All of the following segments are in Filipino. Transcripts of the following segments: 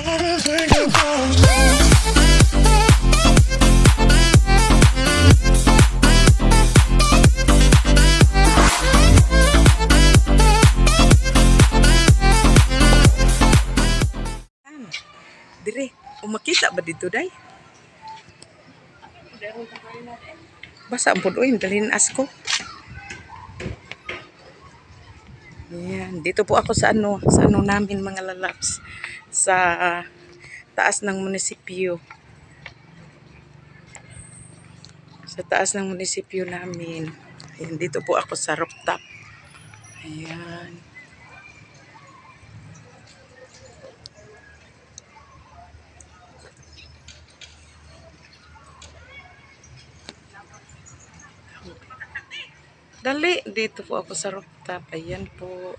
Dire, umakita ba dito, day? Basa ang pudoy, dalhin asko. Ayan, dito po ako sa ano, sa ano namin mga lalaps. Sa ah, taas ng munisipyo. Sa taas ng munisipyo namin. Ayan, dito po ako sa rooftop. Ayan. Dali, dito po ako sa rooftop. Ayan po.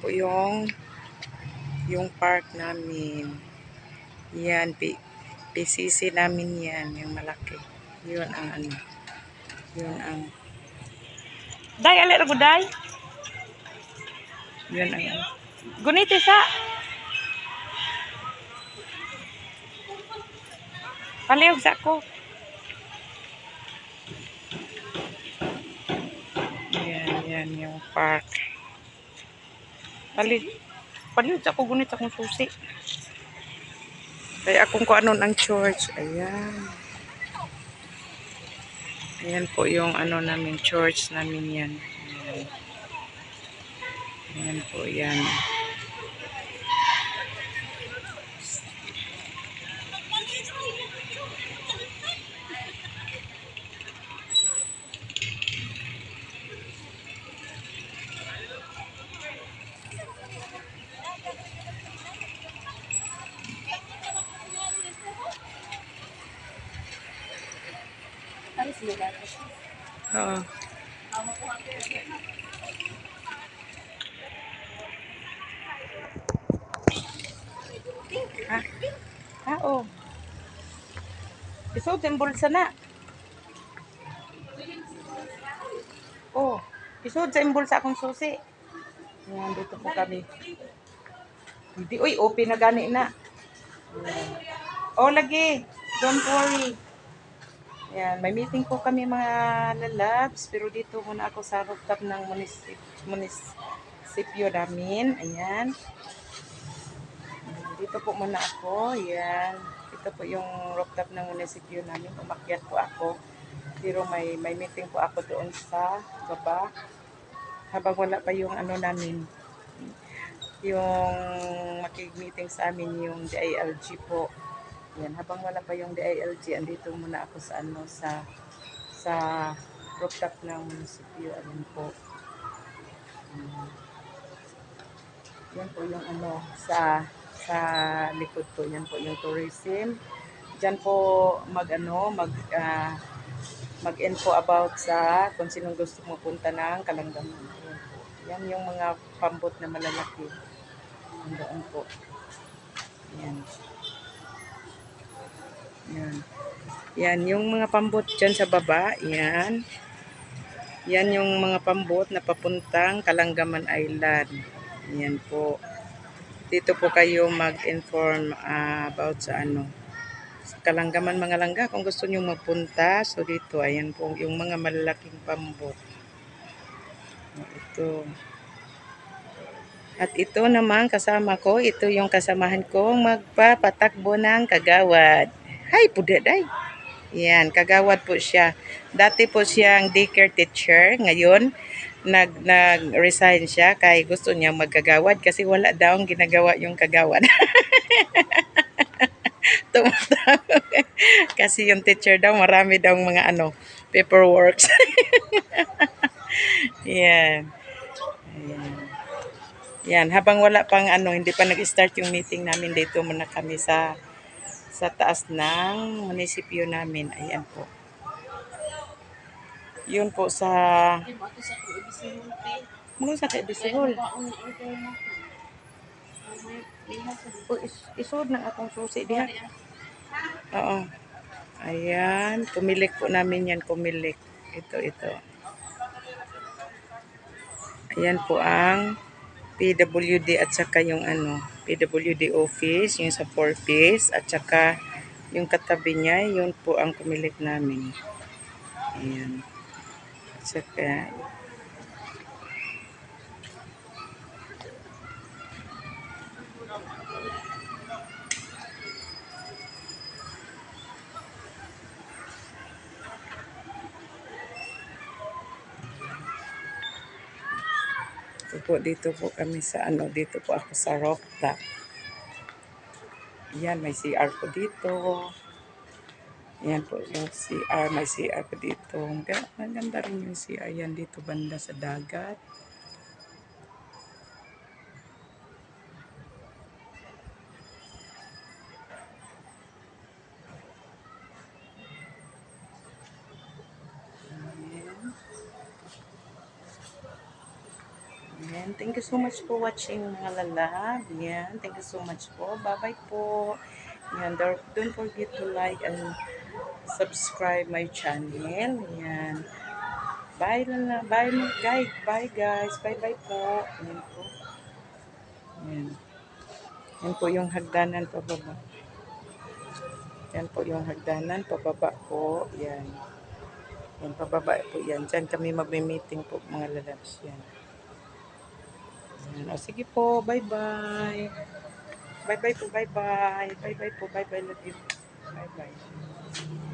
Po yung yung park namin. Yan, P- PCC namin yan, yung malaki. Yun ang ano. Yun ang Day, alit ako, day. Yan ang ano. Guniti sa. Palihog sa ko. Yan, yan yung park. Pali, palihog sa ko, gunit akong susi. Kaya akong kung ano ng church. Ayan. Ayan po yung ano namin, church namin yan. Ayan. Ayan po yan. Oo. Ha? Ha, oh. Isod yung bulsa na. Oh, isod sa akong susi. Ayan, dito po kami. Hindi, uy, open na gani na. Oh, lagi. Don't worry. Ayan, may meeting po kami mga lalabs, pero dito muna ako sa rooftop ng munisip, munisipyo namin. Ayan. Dito po muna ako. Ayan. Ito po yung rooftop ng munisipyo namin. Umakyat po ako. Pero may, may meeting po ako doon sa baba. Habang wala pa yung ano namin. Yung makig-meeting sa amin yung DILG po. Yan, habang wala pa yung DILG, andito muna ako sa ano sa sa rooftop ng munisipyo. Ayan po. Hmm. Yan po yung ano sa sa likod po. Yan po yung tourism. Diyan po mag ano, mag ah, mag-info about sa kung sinong gusto mapunta ng Kalanggaman. Yan po. Yan yung mga pambot na malalaki. Andoon po. Yan. Yan. Yan, yung mga pambot dyan sa baba, yan. Yan yung mga pambot na papuntang Kalanggaman Island. Yan po. Dito po kayo mag-inform ah, about sa ano. Sa Kalanggaman mga langga, kung gusto nyo magpunta, so dito, ayan po, yung mga malalaking pambot. Ito. At ito naman kasama ko, ito yung kasamahan kong magpapatakbo ng kagawad. Hi, pudeday. Yan, kagawad po siya. Dati po siyang daycare teacher. Ngayon, nag, nag-resign siya kay gusto niya magkagawad kasi wala daw ang ginagawa yung kagawad. Kasi yung teacher daw, marami daw mga ano, paperwork. Yan. Ayan. Yan, habang wala pang ano, hindi pa nag-start yung meeting namin dito muna kami sa sa taas ng munisipyo namin. Ayan po. Yun po sa Mga sa. O, is, isod ng akong susi diha. Oo. Ayan, kumilik po namin yan, kumilik. Ito, ito. Ayan po ang PWD at saka yung ano, PWD office, yung sa 4 piece at saka yung katabi niya, yun po ang kumilik namin. Ayan. At saka, ito po, dito po kami sa ano, dito po ako sa rooftop. Ayan, may CR po dito. Ayan po yung CR, may CR po dito. Ang ga- ang ganda rin yung CR yan dito banda sa dagat. Ayan. Thank you so much for watching mga lalab. Ayan. Thank you so much po. Bye-bye po. Ayan. Don't forget to like and subscribe my channel. Ayan. Bye lala. Bye mga guys. Bye guys. Bye-bye po. Ayan po. Ayan. Yan po yung hagdanan pababa. Yan po yung hagdanan pababa po. Yan. Yan, pababa po yan. Diyan kami magme-meeting po mga lalabs yan. Yan. O sige po, bye-bye. Bye-bye po, bye-bye. Bye-bye po, bye-bye. Love you. Bye-bye.